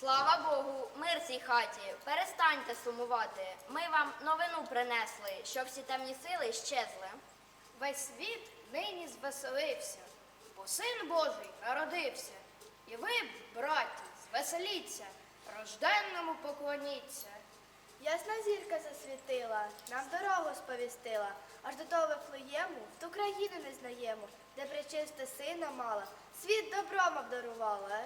Слава Богу, мир цій хаті. Перестаньте сумувати. Ми вам новину принесли, що всі темні сили щезли. Весь світ нині звеселився, бо син Божий народився. І ви, браті, звеселіться, рожденному поклоніться. Ясна зірка засвітила, нам дорогу сповістила, аж до того Вифлеєму, в ту країну не знаємо, де причисти сина мала, світ добром обдарувала.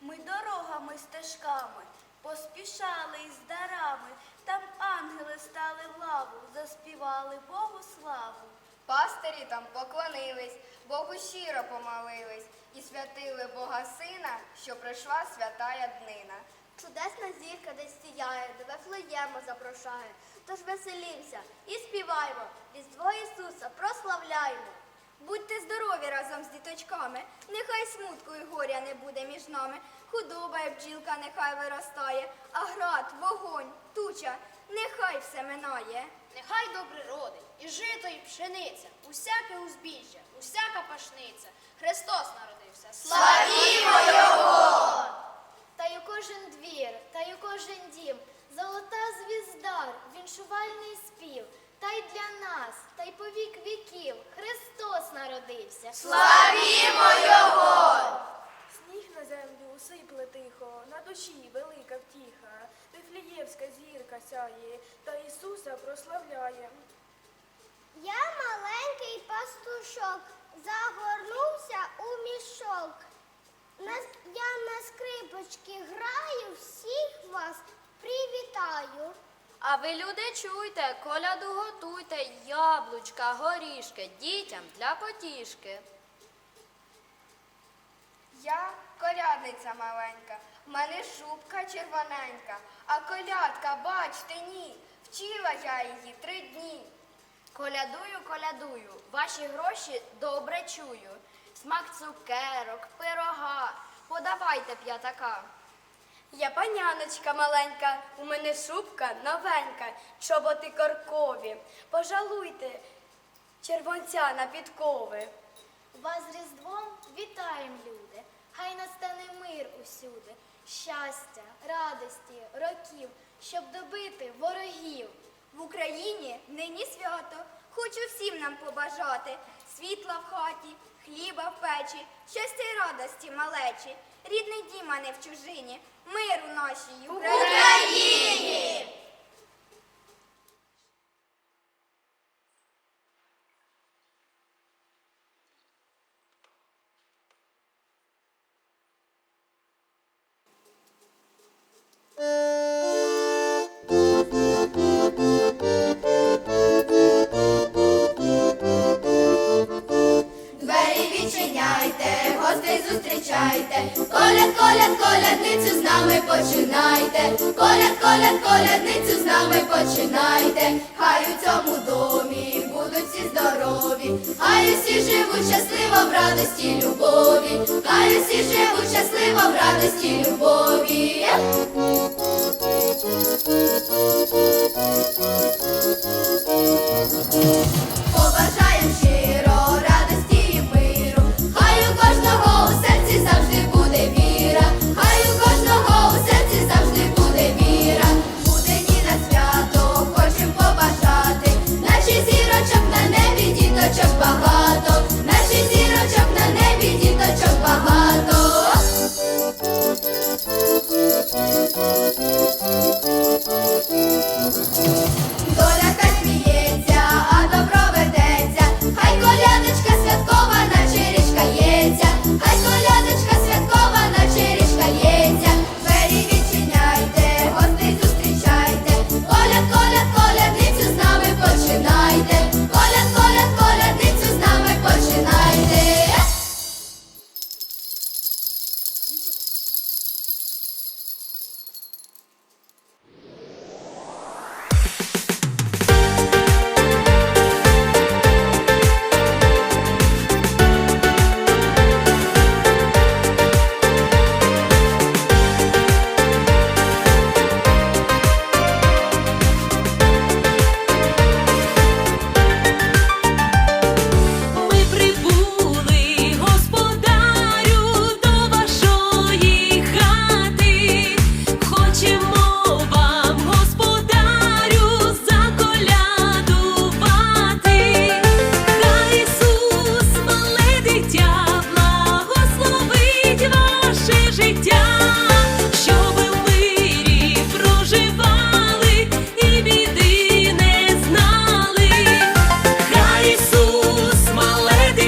Ми дорогами стежками поспішали із дарами, там ангели стали в лаву, заспівали Богу славу. Пастирі там поклонились, Богу щиро помолились і святили Бога Сина, що прийшла святая днина. Чудесна зірка десь сіяє, до Вифлеєму запрошає. Тож веселімся і співаймо, Різдво Ісуса прославляймо. Будьте здорові разом з діточками, нехай смутку і горя не буде між нами. Худоба і бджілка нехай виростає, а град, вогонь, туча, нехай все минає. Нехай добре родить, і жито, і пшениця, усяке узбіжжя, усяка пашниця. Христос народився. Славімо! Та й у кожен двір, та й у кожен дім, золота звіздар, віншувальний спів, та й для нас, та й по вік віків Христос народився. Сніг на землю сипле тихо, на душі велика втіха, Вифлієвська зірка сяє, та Ісуса прославляє. Я маленький пастушок, загорнувся у мішок. Я на скрипочки граю, всіх вас привітаю. А ви, люди, чуйте, коляду готуйте, яблучка, горішки, дітям для потішки. Я колядниця маленька, в мене шубка червоненька, а колядка, бачте, ні, вчила я її три дні. Колядую, колядую, ваші гроші добре чую. Смак цукерок, пирога, подавайте п'ятака. Я паняночка маленька, у мене шубка новенька, чоботи коркові. Пожалуйте червонця на підкови. Вас з Різдвом вітаєм, люди. Хай настане мир усюди, щастя, радості, років, щоб добити ворогів. В Україні нині свято, хочу всім нам побажати. Світла в хаті, хліба в печі, щастя й радості малечі, рідний дім, а не в чужині, мир у нашій Україні! Коляд, коляд, колядницю з нами починайте, коляд, коляд, колядницю з нами починайте, хай у цьому домі будуть всі здорові, хай усі живуть щасливо в радості любові, хай усі живуть щасливо в радості любові. Побажаєм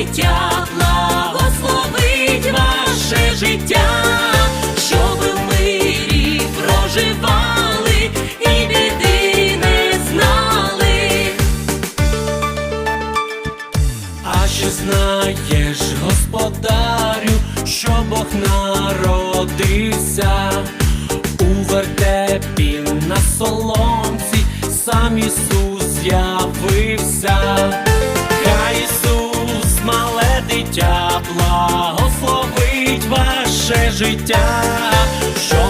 життя, благословить ваше життя, щоб ви в мирі проживали і біди не знали. А що знаєш, господарю, що Бог народився у вертепі на соломці, сам Ісус з'явився. наше життя. Що